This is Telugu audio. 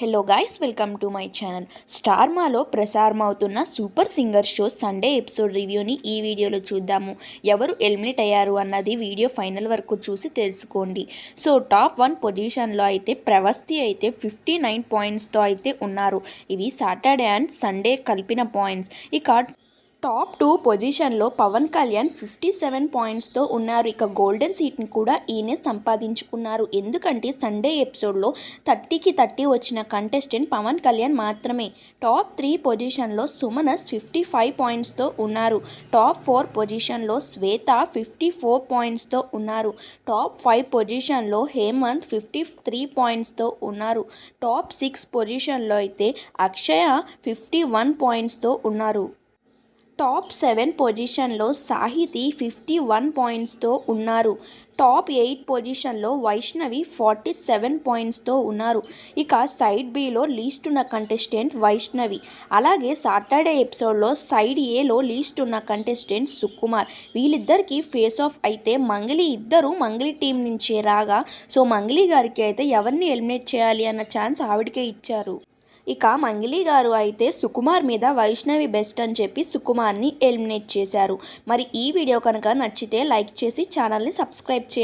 Hello guys welcome to my channel స్టార్మాలో ప్రసారమవుతున్న super singer show Sunday episode రివ్యూని ఈ వీడియోలో చూద్దాము. ఎవరు ఎలిమినేట్ అయ్యారు అన్నది వీడియో ఫైనల్ వరకు చూసి తెలుసుకోండి. సో టాప్ వన్ పొజిషన్లో అయితే ప్రవస్తి అయితే ఫిఫ్టీ నైన్ పాయింట్స్తో అయితే ఉన్నారు. ఇవి సాటర్డే అండ్ సండే కలిపిన పాయింట్స్ ఇక టాప్ టూ పొజిషన్లో పవన్ కళ్యాణ్ ఫిఫ్టీ సెవెన్ పాయింట్స్తో ఉన్నారు. ఇక గోల్డెన్ సీట్ని కూడా ఈయనే సంపాదించుకున్నారు. ఎందుకంటే సండే ఎపిసోడ్లో థర్టీకి థర్టీ వచ్చిన కంటెస్టెంట్ పవన్ కళ్యాణ్ మాత్రమే టాప్ త్రీ పొజిషన్లో సుమనస్ ఫిఫ్టీ ఫైవ్ పాయింట్స్తో ఉన్నారు. టాప్ ఫోర్ పొజిషన్లో శ్వేత ఫిఫ్టీ ఫోర్ పాయింట్స్తో ఉన్నారు. టాప్ ఫైవ్ పొజిషన్లో హేమంత్ ఫిఫ్టీ త్రీ పాయింట్స్తో ఉన్నారు. టాప్ సిక్స్ పొజిషన్లో అయితే అక్షయ ఫిఫ్టీ వన్ పాయింట్స్తో ఉన్నారు. టాప్ సెవెన్ పొజిషన్లో సాహితి ఫిఫ్టీ వన్ పాయింట్స్తో ఉన్నారు. టాప్ ఎయిట్ పొజిషన్లో వైష్ణవి ఫార్టీ సెవెన్ పాయింట్స్తో ఉన్నారు. ఇక సైడ్ బిలో లీస్ట్ ఉన్న కంటెస్టెంట్ వైష్ణవి. అలాగే సాటర్డే ఎపిసోడ్లో సైడ్ ఏలో లీస్ట్ ఉన్న కంటెస్టెంట్ సుకుమార్. వీళ్ళిద్దరికి ఫేస్ ఆఫ్ అయితే మంగళి ఇద్దరు మంగళి టీం నుంచే రాగా సో మంగళి గారికి అయితే ఎవరిని ఎలిమినేట్ చేయాలి అన్న ఛాన్స్ ఆవిడకే ఇచ్చారు. ఇక మంగిలి గారు అయితే సుకుమార్ మీద వైష్ణవి బెస్ట్ అని చెప్పి సుకుమార్ని ఎలిమినేట్ చేశారు. మరి ఈ వీడియో కనుక నచ్చితే లైక్ చేసి ఛానల్ని సబ్స్క్రైబ్ చేయండి.